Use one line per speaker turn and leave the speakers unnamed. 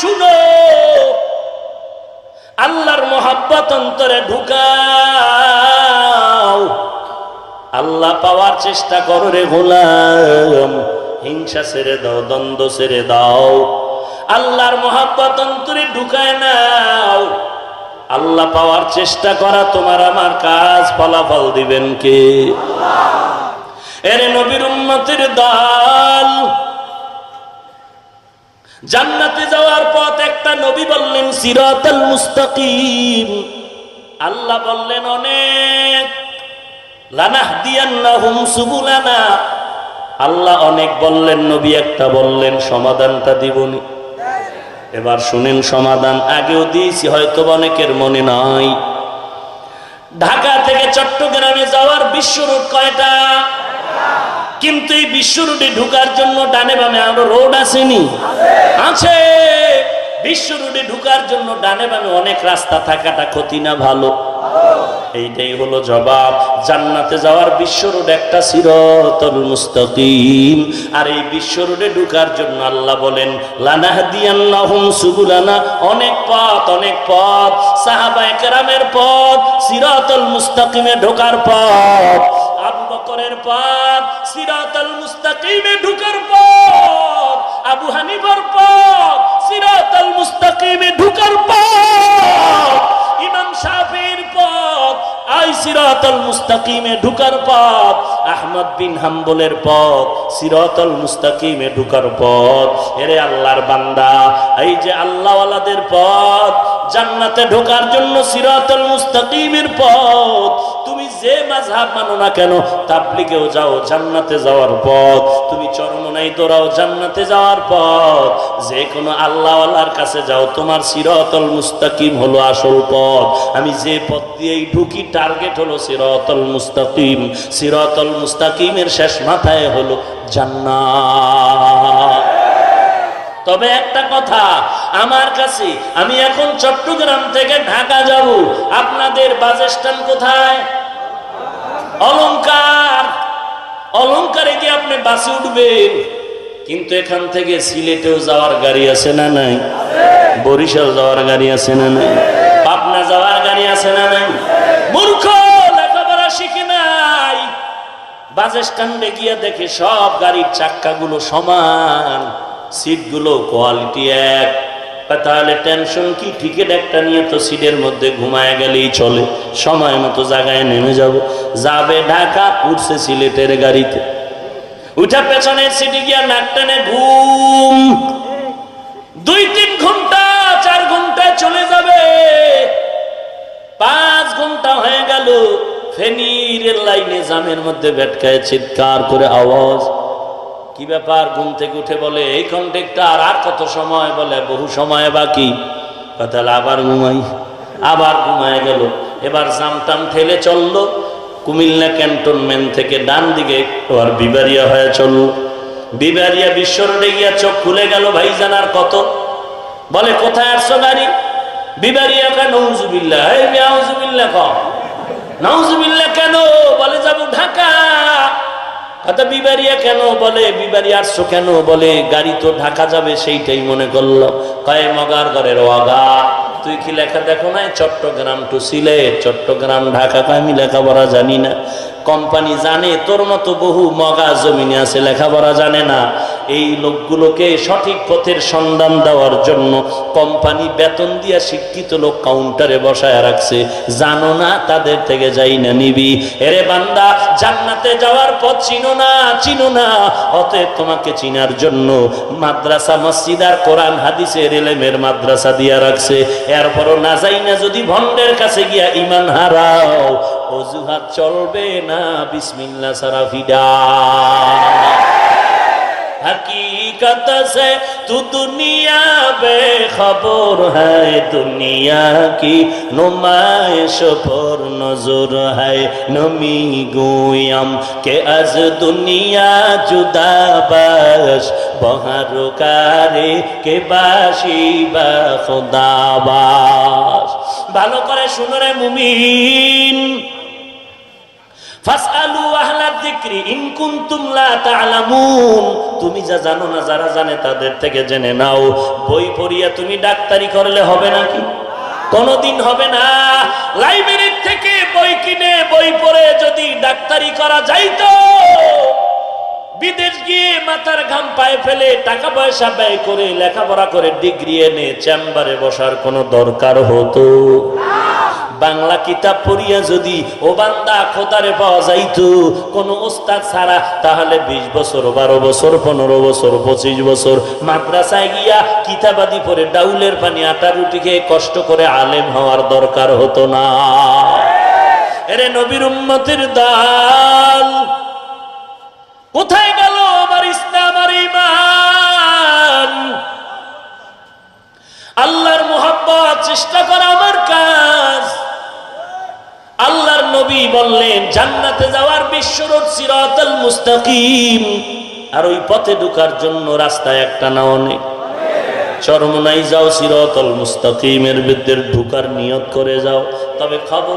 শুনো। আল্লাহর মোহাব্বত অন্তরে ঢুকাও। আল্লাহ পাওয়ার চেষ্টা করো রে গোলাম। হিংসা ছেড়ে দাও, দ্বন্দ্ব ছেড়ে দাও। আল্লাহর মোহাব্বত অন্তরে ঢুকায় নাও। আল্লাহ পাওয়ার চেষ্টা করা তোমার আমার কাজ, ফলাফল দিবেন কে? এরে নবীর উম্মতের দল। জান্নাতে যাওয়ার পথ একটা নবী বললেন, সিরাতাল মুস্তাকিম। আল্লাহ বললেন, অনেক। লানাহদিয়ান্নাহুম সুবুলানা। আল্লাহ অনেক বললেন, নবী একটা বললেন, সমাধানটা দিবনি। এবার শুনেন, সমাধান আগেও দিয়েছি, হয়তো অনেকের মনে নাই। ঢাকা থেকে চট্টগ্রামে যাওয়ার বিশ্ব রুট কয়টা? কিন্তু এই বিশ্ব রুটে ঢুকার জন্য ডানে বামে আরও রোড আসেনি। আছে। বিশ্ব রুটে ঢুকার জন্য ডানে বামে অনেক রাস্তা থাকাটা ক্ষতি না ভালো। এইটাই হলো জবাব। জান্নাতে যাওয়ার বিশ্ব রোড একটা সিরতল মুস্তাকিম। আর এই বিশ্ব রোডে ঢুকার জন্য আল্লাহ বলেন লানাহদিয়াল্লাহুম সুবুলানা। অনেক পথ অনেক পথ। সাহাবায়ে কেরামের পথ, সিরাতুল মুস্তাকিমে ঢোকার পথ। আবু বকরের পথ সিরাতুল মুস্তাকিমে ঢোকার পথ আবু হানিফার পথ সিরাতুল মুস্তাকিমে ঢোকার পথ ইমাম শাফির পথ আই সিরাতাল মুস্তাকিমে ঢুকার পথ আহমদ বিন হাম্বলের পথ সিরাতাল মুস্তাকিমে ঢুকার পথ এরে আল্লাহর বান্দা, এই যে আল্লাহওয়ালাদের পথ জান্নাতে ঢোকার জন্য সিরাতাল মুস্তাকিমের পথ। তুমি যে মাঝহাব মানো না কেন, তাবলিগেও যাও জান্নাতে যাওয়ার পথ। তুমি চরমনাই দৌড়াও জান্নাতে যাওয়ার পথ। যে কোনো আল্লাহওয়ালার কাছে যাও, তোমার সিরাতল মুস্তাকিম হলো আসল পথ। আমি যে পথ দিয়েই ঢুকি, টার্গেট হলো সিরাতল মুস্তাকিম। সিরাতল মুস্তাকিমের শেষ মাথায় হলো জান্নাত। তবে একটা কথা, আমার কাছে, আমি এখন চট্টগ্রাম থেকে ঢাকা যাব। আপনাদের বাস স্ট্যান্ড কোথায়? অলংকার। অলংকারে গিয়ে আপনি বাসে উঠবেন? কিন্তু এখান থেকে সিলেটেও যাওয়ার গাড়ি আছে না নাই? বরিশাল যাওয়ার গাড়ি আছে না নাই? পাবনা যাওয়ার গাড়ি আছে না নাই? মূর্খ, লেখাপড়া শিখে নাই। বাস স্ট্যান্ডে গিয়ে দেখে সব গাড়ির চাক্কাগুলো সমান। সিটগুলো কোয়ালিটি এক। তাহলে টেনশন কি? টিকিট একটা নিয়ে তো সিটের মধ্যে ঘুমায় গেলেই চলে। সময় মতো জায়গায় নেমে যাব। যাবে ঢাকা, উঠছে সিলেটের গাড়িতে। উঠা পেছনের সিটে গিয়া নাক টানে ঘুম। দুই তিন ঘণ্টা, চার ঘন্টায় চলে যাবে। পাঁচ ঘণ্টা হয়ে গেল। ফেনীর লাইনে জামের মধ্যে বেটকায় চিৎকার করে আওয়াজ। কি ব্যাপার? ঘুম থেকে উঠে বলে, এই কন্টেক্টার আর কত সময়? বলে, বহু সময় বাকি। তাহলে আবার ঘুমাই। আবার ঘুমায় গেল। এবার জামটাম ঠেলে চলল। কুমিল্লা ক্যান্টনমেন্ট থেকে ডান দিকে আবার বিবারিয়া হয়ে চলল। বিবারিয়া বিশ্ব রোডে গিয়া চোখ খুলে গেল, ভাইজান, আর কত? বলে, কোথায় আসছো গাড়ি? বিবারিয়া কা নৌজুবিল্লা এই নাউজুবিল্লা ক? নাউজুবিল্লা কথা বিবারিয়া কেন বলে? বিবারি আসছো কেন বলে? গাড়ি তো ঢাকা যাবে, সেইটাই মনে করল। কয়ে, মগার ঘরের ওয়াগা। তুই কি লেখা দেখো না চট্টগ্রাম টু সিলেট, চট্টগ্রাম, ঢাকা আমি লেখাপড়া জানি না। কোম্পানি জানে, তোর মতো বহু মগা জমিনে আছে, লেখাপড়া জানে না। এই লোকগুলোকে সঠিক পথের সন্ধান দেওয়ার জন্য কোম্পানি বেতন দিয়া শিক্ষিত লোক কাউন্টারে বসায় রাখছে। জানো না তাদের থেকে যাই না নিবি? এরে বান্দা, জান্নাতে যাওয়ার পথ চিনো না চিনো না। অতএব তোমাকে চিনার জন্য মাদ্রাসা, মসজিদ আর কোরআন, হাদিসের এলেমের মাদ্রাসা দিয়া রাখছে। এরপরও না যাই না যদি ভণ্ডের কাছে গিয়া ইমান হারাও। অজুহাত চলবে না বিসমিল্লা সারা ফিডা হকীকত সে তু দুনিয়া বে খবর হ্যায় দুনিয়া কি নুমাইশ পর নজর হ্যায় নমি গুয়াম কে আজ দুনিয়া জুদা বাস বহার কারে কে বাসি বা খোদাবাস। ভালো করে শুনরে মুমিন। তুমি যা জানো না, যারা জানে তাদের থেকে জেনে নাও। বই পড়িয়া তুমি ডাক্তারি করলে হবে নাকি? কোনদিন হবে না। লাইব্রেরির থেকে বই কিনে, বই পড়ে যদি ডাক্তারি করা যাইতো, বিদেশ গিয়ে মাথার ঘাম পায়ে ফেলে টাকা পয়সা ব্যয় করে লেখাপড়া করে ডিগ্রি এনে চেম্বারে বসার কোনো দরকার হতো। বাংলা কিতাব পড়িয়া যদি ও বান্দা খোদারে পাওয়া যাইতো, কোনো ওস্তাদ ছাড়া, তাহলে বিশ বছর, বারো বছর, পনেরো বছর, পঁচিশ বছর মাদ্রাসায় গিয়া কিতাবাদি পরে ডাউলের পানি, আটা রুটি খেয়ে কষ্ট করে আলেম হওয়ার দরকার হতো না। এরে নবীর উম্মতের দাল, কোথায় গেল আমার ইসলাম আর বিশ্বরোড সিরাতাল আর ওই পথে ঢোকার জন্য রাস্তায় একটা না। অনেক চরমনাই যাও সিরাতাল মুস্তাকিমের বিদ্যের ঢুকার নিয়ত করে যাও। তবে খবর